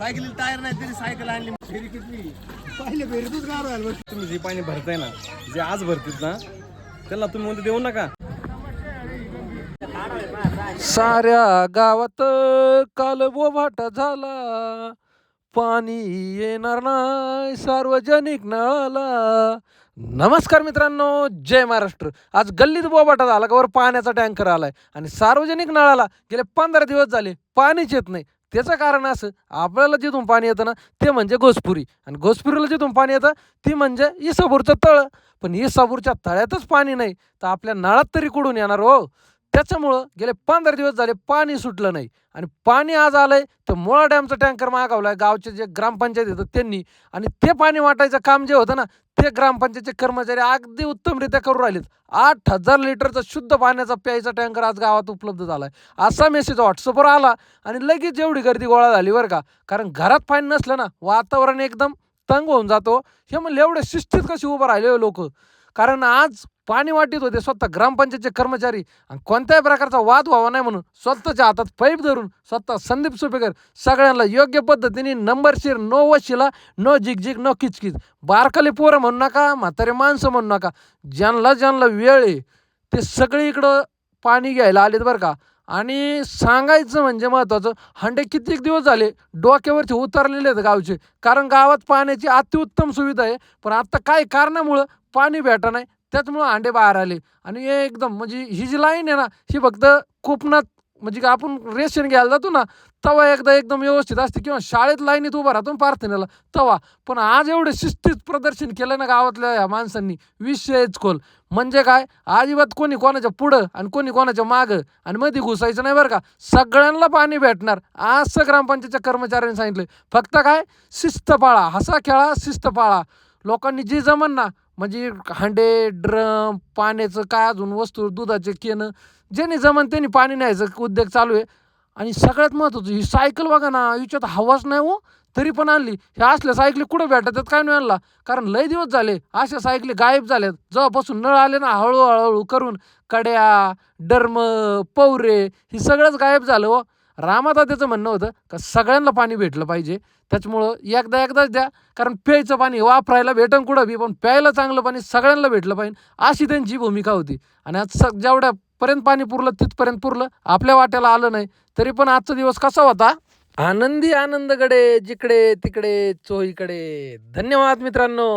सायकलीला tyre नाही तरी cycle आणली. फेरी किती पहिले फेरीतच गार व्हायला तुम्ही जे पाणी भरताय ना जे आज भरतील ना त्यांना तुम्ही म्हणते देऊ नका. साऱ्या गावात काल बोभाटा झाला. पाणी येणार नाही सार्वजनिक नळाला. नमस्कार मित्रांनो जय महाराष्ट्र. आज गल्लीत बोबाटा झाला का वर पाण्याचा टँकर आलाय. आणि सार्वजनिक नळाला गेले पंधरा दिवस झाले पाणीच येत नाही. त्याचं कारण असं आपल्याला जिथून पाणी येतं ना ते म्हणजे घोसपुरी. आणि घोसपुरीला जिथून पाणी येतं ती म्हणजे इसापूरचं तळ. पण इसापूरच्या तळ्यातच पाणी नाही तर आपल्या नळात तरी कुठून येणार हो? त्याच्यामुळं गेले पंधरा दिवस झाले पाणी सुटलं नाही. आणि पाणी आज आलंय तर मुळा डॅमचा टँकर मागवलाय गावचे जे ग्रामपंचायत येतं त्यांनी. आणि ते पाणी वाटायचं काम जे होतं ना ते ग्रामपंचायतचे कर्मचारी अगदी उत्तमरित्या करू राहिलेत. आठ हजार लिटरचा शुद्ध पाण्याचा प्यायचा टँकर आज गावात उपलब्ध झालाय. असा मेसेज व्हॉट्सअपवर आला आणि लगेच एवढी गर्दी गोळा झाली बरं का. कारण घरात पाणी नसलं ना वातावरण एकदम तंग होऊन जातो. हे म्हणलं एवढे शिस्तीत कशी उभं राहिले हो लोक? कारण आज पाणी वाटीत होते स्वतः ग्रामपंचायतचे कर्मचारी. आणि कोणत्याही प्रकारचा वाद व्हावा नाही म्हणून स्वतःच्या हातात पाईप धरून स्वतः संदीप सुपेकर सगळ्यांना योग्य पद्धतीने नंबरशीर नो वशिला नो झिकझिक नो किचकिच. बारकाले पोरं म्हणू नका म्हातारे माणसं म्हणू नका. ज्यांना ज्यांना वेळ आहे ते सगळे इकडं पाणी घ्यायला आलेत बरं का. आणि सांगायचं म्हणजे महत्त्वाचं हंडे कित्येक दिवस झाले डोक्यावरचे उतरलेले आहेत गावचे. कारण गावात पाण्याची अतिउत्तम सुविधा आहे. पण आत्ता काही कारणामुळं पाणी भेटा नाही त्याचमुळं हांडे बाहेर आले. आणि हे एकदम म्हणजे ही जी लाईन आहे ना ही फक्त कोकणात म्हणजे का आपण रेशन घ्यायला जातो ना तवा एकदा एकदम व्यवस्थित असते किंवा शाळेत लाईनीत उभा राहतो प्रार्थनेला तवा पण आज एवढे शिस्तीत प्रदर्शन केलं ना गावातल्या या माणसांनी विषयच खोल. म्हणजे काय? अजिबात कोणी कोणाच्या पुढं आणि कोणी कोणाच्या मागं आणि मध्ये घुसायचं नाही बरं का. सगळ्यांना पाणी भेटणार. असं ग्रामपंचायतच्या कर्मचाऱ्यांनी सांगितलं फक्त काय? शिस्त पाळा हसा खेळा शिस्त पाळा लोकांनी जी जमन ना म्हणजे हांडे ड्रम पाण्याचं काय अजून वस्तू दुधाचे केनं ज्यांनी जमन त्यांनी पाणी न्यायचं उद्योग चालू आहे. आणि सगळ्यात महत्त्वाचं ही सायकल बघा ना हिच्यात हवाच नाही हो तरी पण आणली. हे असल्या सायकली कुठं भेटतात काय नाही आणला कारण लय दिवस झाले अशा सायकली गायब झाल्यात. जेव्हापासून नळ आले ना हळूहळू करून कड्या डर्म पवरे हे सगळंच गायब झालं हो. रामादा त्याचं म्हणणं होतं का सगळ्यांना पाणी भेटलं पाहिजे. त्याच्यामुळं एकदा एकदाच द्या कारण प्यायचं पाणी वापरायला भेटन कुठं बी पण प्यायला चांगलं पाणी सगळ्यांना भेटलं पाहिजे. अशी त्यांची भूमिका होती. आणि आज स जेवढ्यापर्यंत पाणी पुरलं तिथपर्यंत पुरलं आपल्या वाट्याला आलं नाही तरी पण आजचा दिवस कसा होता? आनंदी आनंदकडे जिकडे तिकडे चोहीकडे. धन्यवाद मित्रांनो.